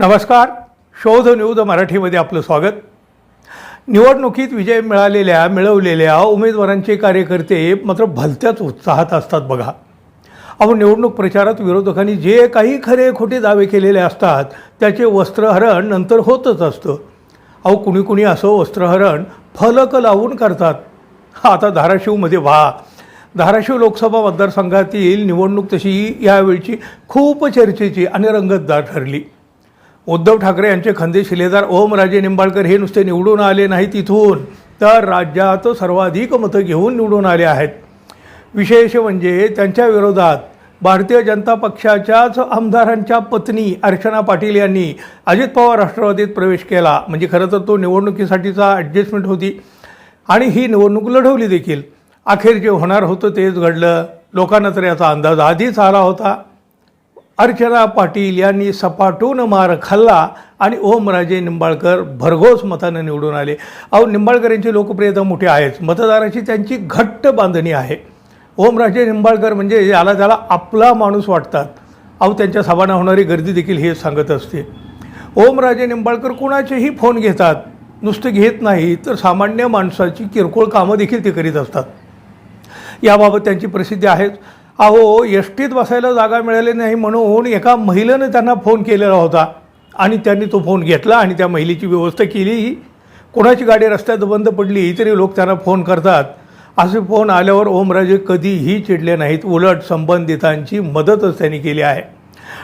नमस्कार. शोध न्यूज मराठीमध्ये आपलं स्वागत. निवडणुकीत विजय मिळालेल्या मिळवलेल्या उमेदवारांचे कार्यकर्ते मात्र भलत्याच उत्साहात असतात बघा. अहो निवडणूक प्रचारात विरोधकांनी जे काही खरे खोटे दावे केलेले असतात त्याचे वस्त्रहरण नंतर होतच असतं. अहो कुणी कुणी असं वस्त्रहरण फलक लावून करतात. आता धाराशिवमध्ये व्हा. धाराशिव लोकसभा मतदारसंघातील निवडणूक तशी यावेळची खूप चर्चेची आणि रंगतदार ठरली. उद्धव ठाकरे यांचे खंदे शिलेदार ओमराजे निंबाळकर हे नुसते निवडून आले नाही तिथून तर राज्यात सर्वाधिक मतं घेऊन निवडून आले आहेत. विशेष म्हणजे त्यांच्या विरोधात भारतीय जनता पक्षाच्याच आमदारांच्या पत्नी अर्चना पाटील यांनी अजित पवार राष्ट्रवादीत प्रवेश केला. म्हणजे खरं तर तो निवडणुकीसाठीचा ॲडजस्टमेंट होती. आणि ही निवडणूक लढवली देखील. अखेर जे होणार होतं तेच घडलं. लोकांना तर याचा अंदाज आधीच आला होता. अर्चना पाटील यांनी सपाटून मार खाल्ला आणि ओमराजे निंबाळकर भरघोस मतानं निवडून आले. अहो निंबाळकर यांची लोकप्रियता मोठी आहेच. मतदाराची त्यांची घट्ट बांधणी आहे. ओमराजे निंबाळकर म्हणजे याला त्याला आपला माणूस वाटतात. अहो त्यांच्या सभांना होणारी गर्दी देखील हे सांगत असते. ओमराजे निंबाळकर कोणाचेही फोन घेतात नुसते घेत नाही तर सामान्य माणसाची किरकोळ कामं देखील ते करीत असतात. याबाबत त्यांची प्रसिद्धी आहेच. अहो एस टीत बसायला जागा मिळाली नाही म्हणून एका महिलेनं त्यांना फोन केलेला होता. आणि त्यांनी तो फोन घेतला आणि त्या महिलेची व्यवस्था केली. कोणाची गाडी रस्त्यात बंद पडली तरी लोक त्यांना फोन करतात. असे फोन आल्यावर ओमराजे कधीही चिडले नाहीत. उलट संबंधितांची मदतच त्यांनी केली आहे.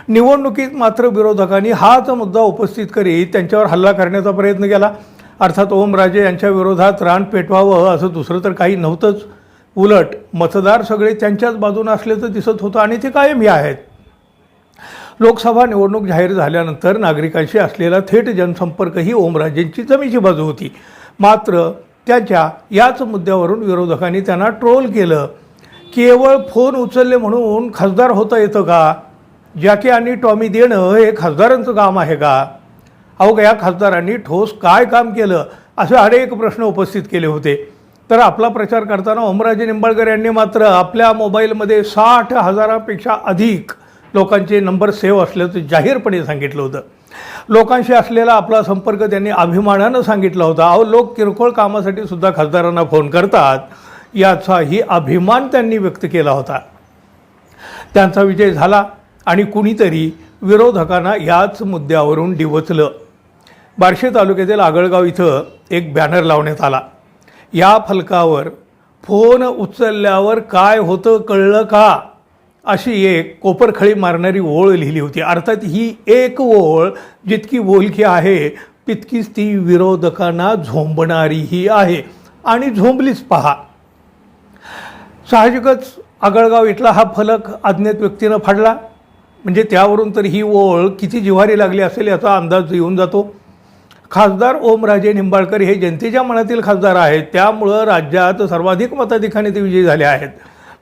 निवडणुकीत मात्र विरोधकांनी हाच मुद्दा उपस्थित करीत त्यांच्यावर हल्ला करण्याचा प्रयत्न केला. अर्थात ओमराजे यांच्या विरोधात रान पेटवावं असं दुसरं तर काही नव्हतंच. उलट मतदार सगळे त्यांच्याच बाजूने असल्याचं दिसत होतं आणि ते कायमही आहेत. लोकसभा निवडणूक जाहीर झाल्यानंतर नागरिकांशी असलेला थेट जनसंपर्कही ओमराजेंची जमीची बाजू होती. मात्र त्याच्या याच मुद्द्यावरून विरोधकांनी त्यांना ट्रोल केलं. केवळ फोन उचलले म्हणून खासदार होता येतं का? जॅके आणि टॉमी देणं हे खासदारांचं काम आहे का? अहो या खासदारांनी ठोस काय काम केलं? असे अनेक प्रश्न उपस्थित केले होते. तर आपला प्रचार करताना ओमराजे निंबाळकर यांनी मात्र आपल्या मोबाईलमध्ये साठ हजारापेक्षा अधिक लोकांचे नंबर सेव्ह असल्याचं जाहीरपणे सांगितलं होतं. लोकांशी असलेला आपला संपर्क त्यांनी अभिमानानं सांगितला होता. अहो लोक किरकोळ कामासाठी सुद्धा खासदारांना फोन करतात. याचाही अभिमान त्यांनी व्यक्त केला होता. त्यांचा विजय झाला आणि कुणीतरी विरोधकांना याच मुद्द्यावरून डिवचलं. बार्शी तालुक्यातील आगळगाव इथं एक बॅनर लावण्यात आला. या फलकावर फोन उचलल्यावर काय होतं कळलं का? अशी एक कोपरखळी मारणारी ओळ लिहिली होती. अर्थात ही एक ओळ जितकी बोलकी आहे तितकीच ती विरोधकांना झोंबणारीही आहे. आणि झोंबलीच पहा. साहजिकच आगळगाव इथला हा फलक अज्ञात व्यक्तीनं फाडला. म्हणजे त्यावरून तर ही ओळ किती जिव्हारी लागली असेल याचा अंदाज येऊन जातो. खासदार ओमराजे निंबाळकर हे जनतेच्या मनातील खासदार आहेत. त्यामुळं राज्यात सर्वाधिक मताधिकाने ते विजयी झाले आहेत.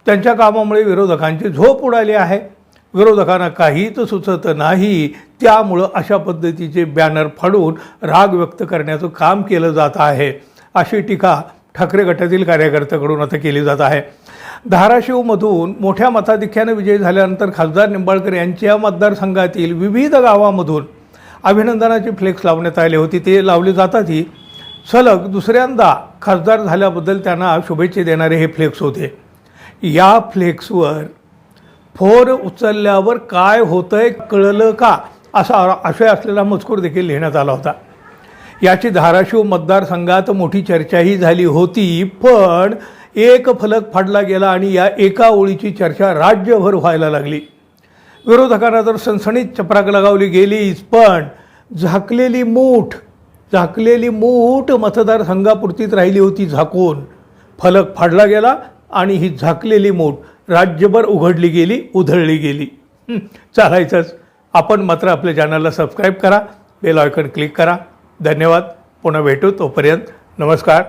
त्यांच्या कामामुळे विरोधकांची झोप उडाली आहे. विरोधकांना काहीच सुचत नाही. त्यामुळं अशा पद्धतीचे बॅनर फाडून राग व्यक्त करण्याचं काम केलं जात आहे. अशी टीका ठाकरे गटातील कार्यकर्त्याकडून आता केली जात आहे. धाराशिवमधून मोठ्या मताधिक्यानं विजय झाल्यानंतर खासदार निंबाळकर यांच्या मतदारसंघातील विविध गावामधून अभिनंदनाचे फ्लेक्स लावण्यात आले होते. ते लावली जातातही सलग दुसऱ्यांदा खासदार झाल्याबद्दल त्यांना शुभेच्छा देणारे हे फ्लेक्स होते. या फ्लेक्सवर फोर उचलल्यावर काय होतंय कळलं का? असा आशय असलेला मजकूर देखील लिहिण्यात आला होता. याची धाराशिव मतदारसंघात मोठी चर्चाही झाली होती पण एक फलक फाडला गेला आणि या एका ओळीची चर्चा राज्यभर व्हायला लागली. विरोधकांना तर सणसणीत चपराक लगावली गेलीच पण झाकलेली मूठ झाकलेली मूठ मतदारसंघापुरतीच राहिली होती झाकून. फलक फाडला गेला आणि ही झाकलेली मूठ राज्यभर उघडली गेली उधळली गेली. चालायचंच. आपण मात्र आपल्या चॅनलला सबस्क्राईब करा बेल आयकॉन क्लिक करा. धन्यवाद. पुन्हा भेटू तोपर्यंत. नमस्कार.